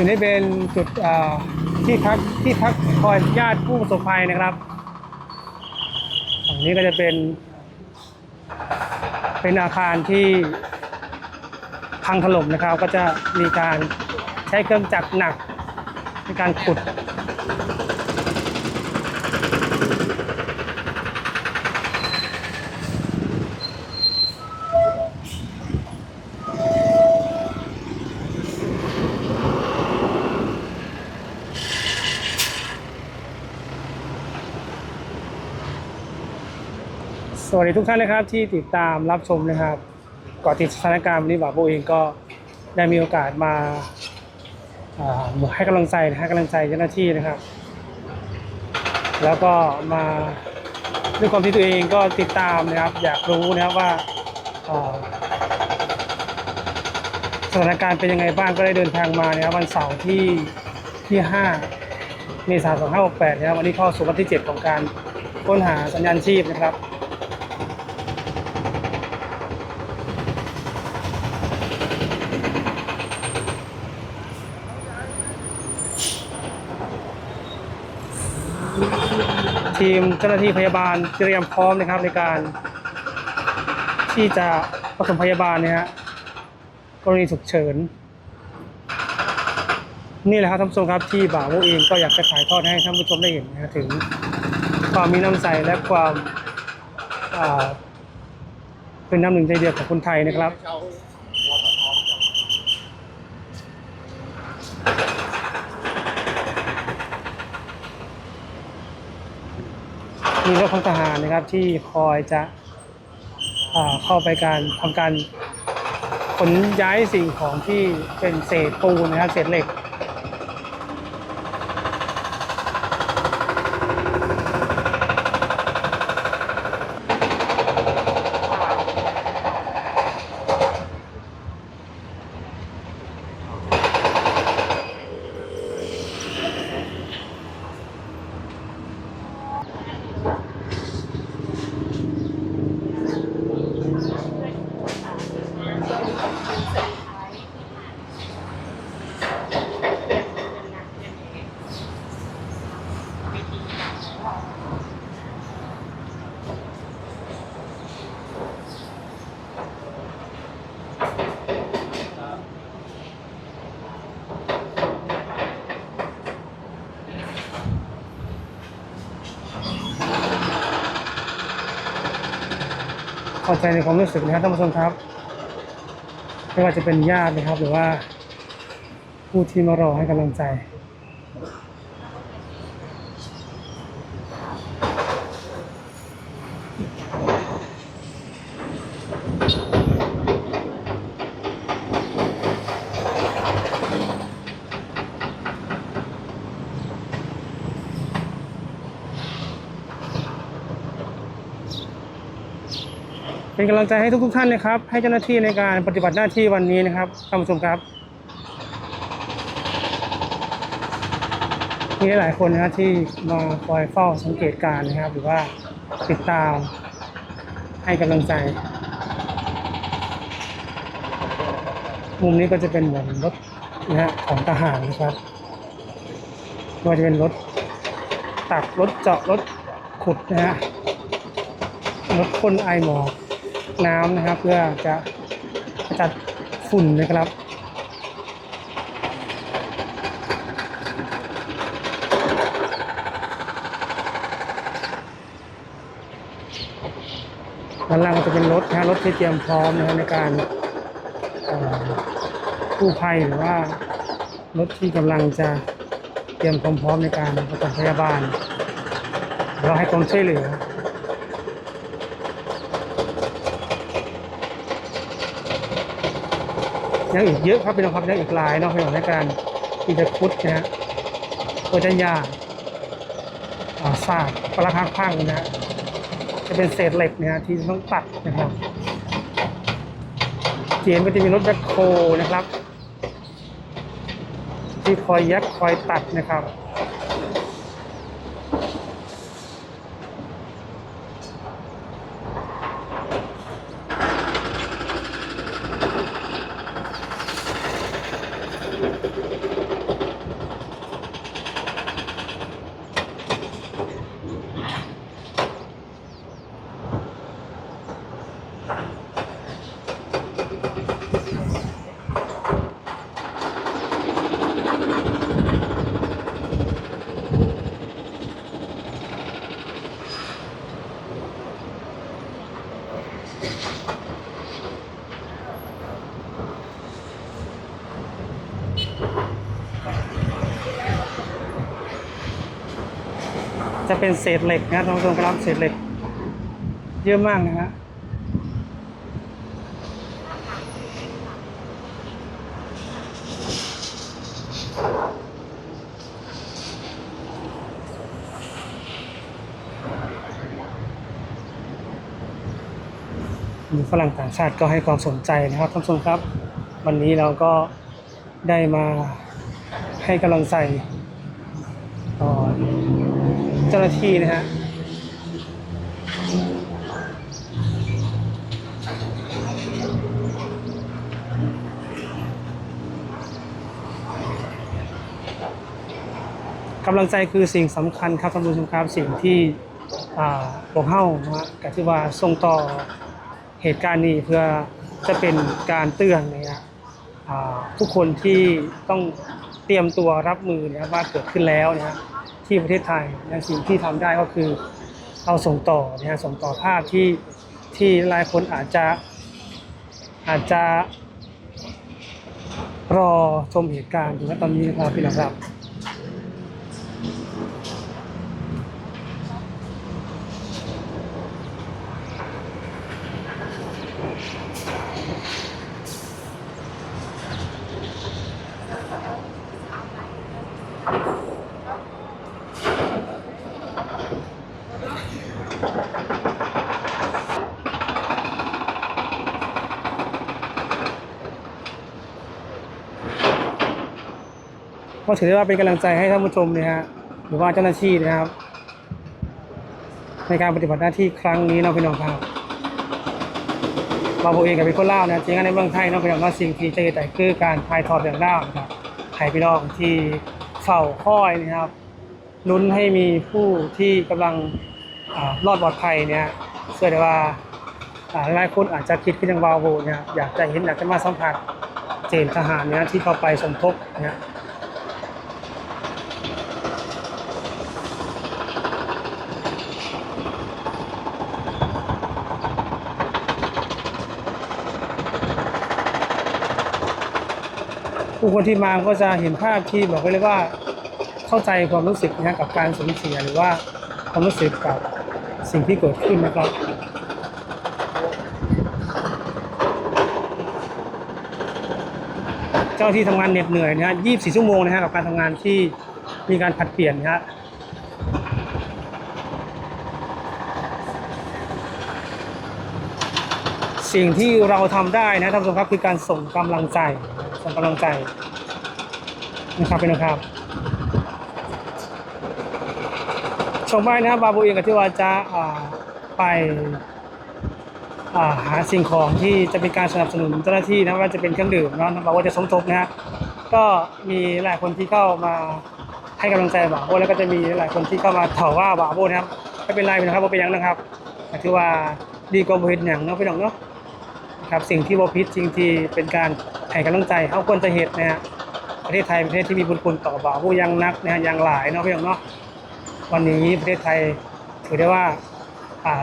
จุดนี้เป็นจุดที่พักที่พักคอยญาติผู้ประสบภัยนะครับฝั่งนี้ก็จะเป็น เป็นอาคารที่พังถล่มนะครับ ก็จะมีการใช้เครื่องจักรหนักในการขุด สวัสดีทุกท่านนะครับที่ติดตามรับชมนะครับเกาะติดสถานการณ์วันนี้บ่าวโบเองก็ได้มีโอกาสมาให้กำลังใจให้กำลังใจเจ้าหน้าที่นะครับ แล้วก็มาด้วยความที่ตัวเองก็ติดตามนะครับ อยากรู้นะครับว่าอ่าสถานการณ์เป็นยังไงบ้างก็ได้เดินทางมานะครับวันเสาร์ที่ที่5เมษายน2568นะครับวันนี้เข้าสู่วันที่ 7 ของการค้นหาสัญญาณชีพนะครับ ทีมเจ้าหน้าที่พยาบาลเตรียมพร้อมนะครับในการ ที่จะปฐมพยาบาลเนี่ยฮะกรณีฉุกเฉิน นี่แหละครับท่านผู้ชมครับที่บ่าวโมเองก็อยากจะถ่ายทอดให้ท่านผู้ชมได้เห็นนะถึงความมีน้ำใจและความเป็นน้ำหนึ่งใจเดียวของคนไทยนะครับ มีรถของทหารนะครับที่คอยจะเข้าไปการทำการขนย้ายสิ่งของที่เป็นเศษปูนนะครับเศษเหล็ก เข้าใจในความรู้สึกนะครับท่านผู้ชมครับ ไม่ว่าจะเป็นญาตินะครับ หรือว่าผู้ที่มารอให้กำลังใจ เป็นกำลังใจให้ทุกๆท่านนะครับ ให้เจ้าหน้าที่ในการปฏิบัติหน้าที่วันนี้นะครับท่านผู้ชมครับมีหลายคนนะที่มาคอยเฝ้าสังเกตการนะครับ หรือว่าติดตามให้กำลังใจ มุมนี้ก็จะเป็นเหมือนรถนะฮะของทหารนะครับไม่ว่าจะเป็นรถตักรถเจาะรถขุดนะฮะรถพ่นไอหมอก น้ำนะครับ เพื่อจะจัดฝุ่นนะครับด้านล่างก็จะเป็นรถนะรถที่เตรียมพร้อมนะในการกู้ภัยหรือว่ารถที่กำลังจะเตรียมความพร้อมในการประถมพยาบาลเราให้ความช่วยเหลือ ยังอีกเยอะครับพี่น้องครับยังอีกหลายเนาะพี่น้องในการที่จคุดนะฮะเพื่อจะยาอาซากปลักหังพังนะฮะจะเป็นเศษเหล็กนะฮะที่ต้องตัดนะครับเจียนก็จะมีรถแบ็คโคนะครับ ที่คอยยักคอยตัดนะครับ จะเป็นเศษเหล็กนะท่านผู้ชมครับเศษเหล็ก เยอะมากนะฮะมีฝรั่งต่างชาติก็ให้ความสนใจนะครับท่านผู้ชมครับ วันนี้เราก็ ได้มาให้กำลังใจเอ่อเจ้าหน้าที่นะฮะกำลังใจคือสิ่งสำคัญครับท่านผู้ชมครับสิ่งที่อ่าพวกเฮานะฮะกที่ว่าส่งต่อเหตุการณ์นี้เพื่อจะเป็นการเตือนนะฮะอ่ ผู้คนที่ต้องเตรียมตัวรับมือนะครับว่าเกิดขึ้นแล้วนะที่ประเทศไทยนะสิ่งที่ทำได้ก็คือเราส่งต่อนะฮะส่งต่อภาพที่ที่หลายคนอาจจะอาจจะรอชมเหตุการณ์อยู่ณตอนนี้นะครับพี่น้องครับ ก็ถือได้ว่าเป็นกำลังใจให้ท่านผู้ชมนะฮะหรือว่าเจ้าหน้าที่นะครับ ในการปฏิบัติหน้าที่ครั้งนี้เนาะพี่น้องครับเราเองกับเป็นคนเล่านะจริงๆในเมืองไทยเนาะพี่น้องว่าสิ่งที่จะเกิดคือการถ่ายทอดเรื่องเล่านะครับให้พี่น้องที่เฝ้าคอยนะครับลุ้นให้มีผู้ที่กำลังรอดปลอดภัยเนี่ยเชื่อได้ว่าหลายคนอาจจะคิดขึ้นอย่างวาวโวเนี่ยอยากจะเห็นอยากจะมาสัมผัสเจนทหารเนี่ยที่เข้าไปสมทบเนี่ย ผู้คนที่มาก็จะเห็นภาพที่บอกไว้เลยว่าเข้าใจความรู้สึกนะกับการสูญเสียหรือว่าความรู้สึกกับสิ่งที่เกิดขึ้นนะครับเจ้าที่ทำงานเหน็ดเหนื่อยนะฮะ24 ชั่วโมงนะฮะกับการทำงานที่มีการผัดเปลี่ยนนะฮะสิ่งที่เราทำได้นะท่านผู้ชมครับคือการส่งกำลังใจ ส่งกำลังใจนะครับพี่นะครับชมไปนะครับบาบูเองกับที่ว่าจะไปาหาสิ่งของที่จะเป็นการสนับสนุนเจ้าหน้าที่นะว่าจะเป็นเครื่องดื่มเนาะบอกว่าจะสมทบนะฮะก็มีหลายคนที่เข้ามาให้กำลังใจบาโบแล้วก็จะมีหลายคนที่เข้ามาเถาว่าบาโบนะครับไม่เป็นไรนะครับบ่เป็นหยังนะครับแต่ถือว่าดีกว่าบ่เห็นอย่างเนาะพี่น้องเนาะครับสิ่งที่บพิษจริงที่เป็นการ ให้กำลังใจเขาควรจะเหตุนะฮะประเทศไทยเป็นประเทศที่มีบุญคุณต่อบ่าวผู้ยังนักนะฮะยังหลายเนาะพี่น้องเนาะวันนี้ประเทศไทยถือได้ว่า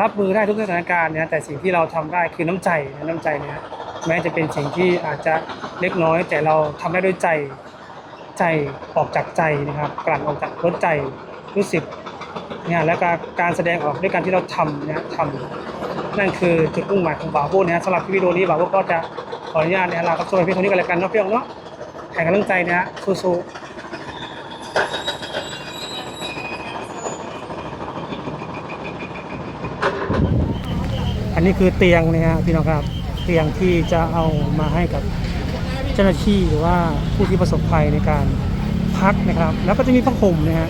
รับมือได้ทุกสถานการณ์นะฮะแต่สิ่งที่เราทำได้คือน้ำใจนะน้ำใจเนี่ยแม้จะเป็นสิ่งที่อาจจะเล็กน้อย แต่เราทำได้ด้วยใจใจออกจากใจนะครับกลั่นออกจากหัวใจรู้สึกเนี่ยและการการแสดงออกด้วยการที่เราทำนะทำนั่นคือจุดมุ่งหมายของบ่าวโบนะสำหรับคลิปวิดีโอนี้บ่าวโบก็จะ ขออนุญาตเนะฮะลาครับสวัสดีเพียงเท่านี้กันแล้วกันเนาะพี่น้องเนาะให้กำลังใจนะฮะสู้ๆอันนี้คือเตียงนะฮะพี่น้องครับเตียงที่จะเอามาให้กับเจ้าหน้าที่หรือว่าผู้ที่ประสบภัยในการพักนะครับ แล้วก็จะมีผ้าห่มนะฮะ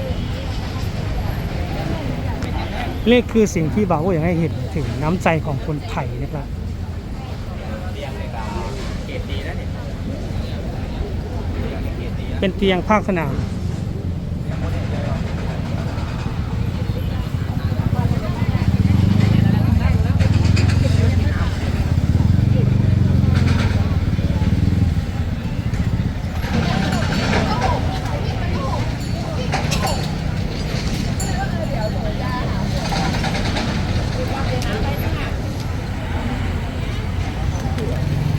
เลขคือสิ่งที่บ่าวโบอยากให้เห็นถึงน้ำใจของคนไทยนะครับ เป็นเตียงภาคสนาม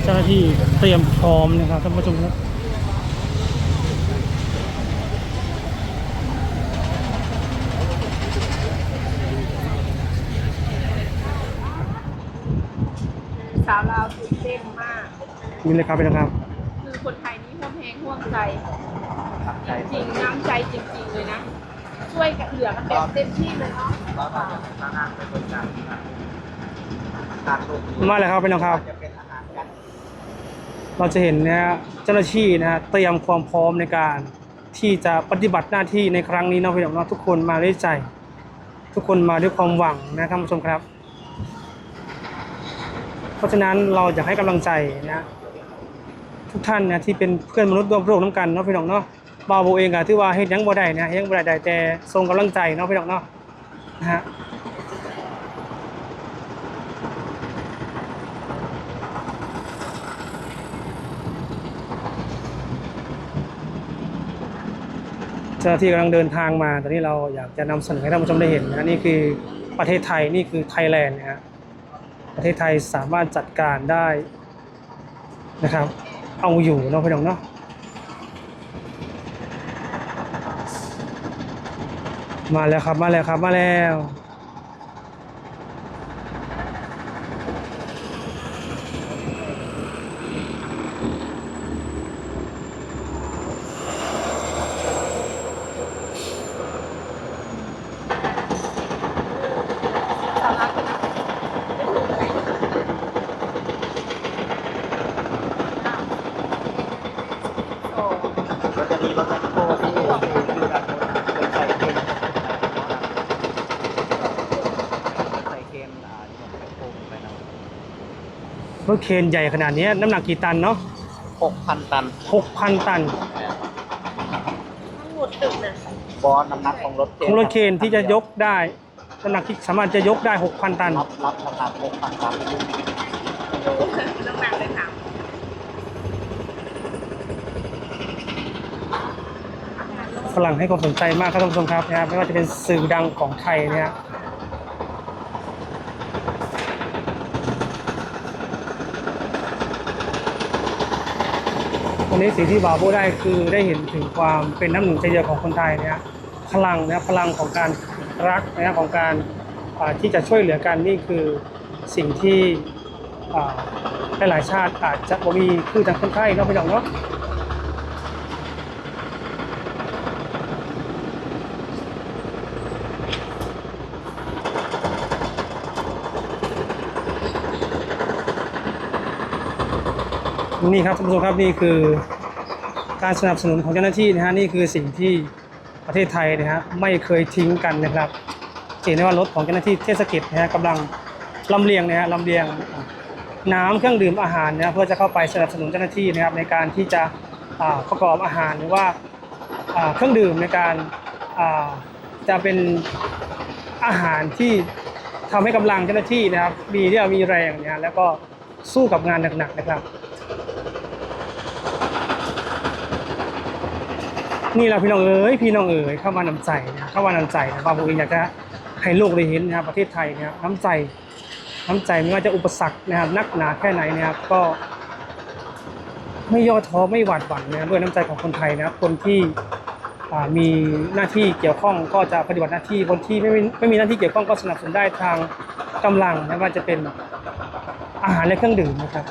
เจ้าหน้าที่เตรียมพร้อมนะครับท่านผู้ชมครับ นี่เลยครับพี่น้องครับ คือคนไทยนี่ห่วงแหงห่วงใจ จริงๆน้ำใจจริง ๆ เลยนะ ช่วยกันเหลือกันแบบเต็มที่เลยเนาะแล้วก็จะเป็นอาหารเป็นบริการนะครับการลงทุนมาเลยครับพี่น้องครับ จะเป็นอาหารกันเราจะเห็นนะฮะเจ้าหน้าที่นะฮะเตรียมความพร้อมในการที่จะปฏิบัติหน้าที่ในครั้งนี้เนาะพี่น้องเนาะทุกคนมาด้วยใจ ทุกคนมาด้วยความหวังนะท่านผู้ชมครับเพ ราะฉะนั้นเราอยากให้กำลังใจนะทุกท่านนะที่เป็นเพื่อนมนุษย์ร่วมโลกน้ำกันเนาะพี่น้องเนาะบาวโบเองอะที่ว่าเฮ็ดยังบ่ได้นะยังบ่ได้แต่ทรงกำลังใจเนาะพี่น้องเนาะนะฮะเจ้าหน้าที่กำลังเดินทางมา ตอนนี้เราอยากจะนำเสนอให้ท่านผู้ชมได้เห็นนะนี่คือประเทศไทย นี่คือไทยแลนด์นะฮะ ประเทศไทยสามารถจัดการได้นะครับ เอาอยู่เนาะพี่น้องเนาะมาแล้วครับมาแล้วครับมาแล้ว สาระกันนะเป็นคนไทยโอ้ ก็จะมีรถแมคโครที่คือการเป็นใส่เค็มใส่เค็มอ่าที่ผมแมคโครไปนะ รถเคนใหญ่ขนาดนี้น้ำหนักกี่ตันเนาะหกพันตัน6,000ตัน ทั้งหมดตึกน่ะบอลน้ำหนักของรถของรถเคนที่จะยกได้น้ำหนักที่สามารถจะยกได้6,000ตัน รับรับน้ำหนักหกพันตันดูน้ำหนักเลยค่ะฝรั่งให้ความสนใจมากครับท่านผู้ชมครับนะครับไม่ว่าจะเป็นสื่อดังของไทยเนี่ย นี้สิ่งที่บาโบได้คือได้เห็นถึงความเป็นน้ำหนึ่งใจเดียวของคนไทยเนี่ยพลังนะพลังของการรักนะของการที่จะช่วยเหลือกันนี่คือสิ่งที่หลายชาติอาจจะบ่มีคือทางคนไทยเนาะพี่น้องเนาะนี่ครับท่านผู้ชมครับนี่คือ การสนับสนุนของเจ้าหน้าที่นะฮะนี่คือสิ่งที่ประเทศไทยนะฮะไม่เคยทิ้งกันนะครับจะเห็นได้ว่ารถของเจ้าหน้าที่เทศกิจนะฮะกำลังลำเลียงนะฮะลำเลียงน้ำเครื่องดื่มอาหารนะเพื่อจะเข้าไปสนับสนุนเจ้าหน้าที่นะครับในการที่จะประกอบอาหารหรือว่าเครื่องดื่มในการจะเป็นอาหารที่ทำให้กำลังเจ้าหน้าที่นะครับมีที่มีแรงนะแล้วก็สู้กับงานหนักๆนะครับ นี่เราพี่น้องเอ๋ยพี่น้องเอ๋ยเข้ามานำใจนะเข้ามานำใจนะบางผมเองอยากจะให้โลกได้เห็นนะครับประเทศไทยนะครับน้ำใจน้ำใจไม่ว่าจะอุปสรรคนะครับนักหนาแค่ไหนนะครับก็ ไม่ย่อท้อไม่หวาดหวั่นนะครับด้วยน้ำใจของคนไทยนะครับคนที่มีหน้าที่เกี่ยวข้องก็จะปฏิบัติหน้าที่คนที่ไม่มีไม่มีหน้าที่เกี่ยวข้องก็สนับสนุนได้ทางกำลังไม่ว่าจะเป็นอาหารและเครื่องดื่มนะครับ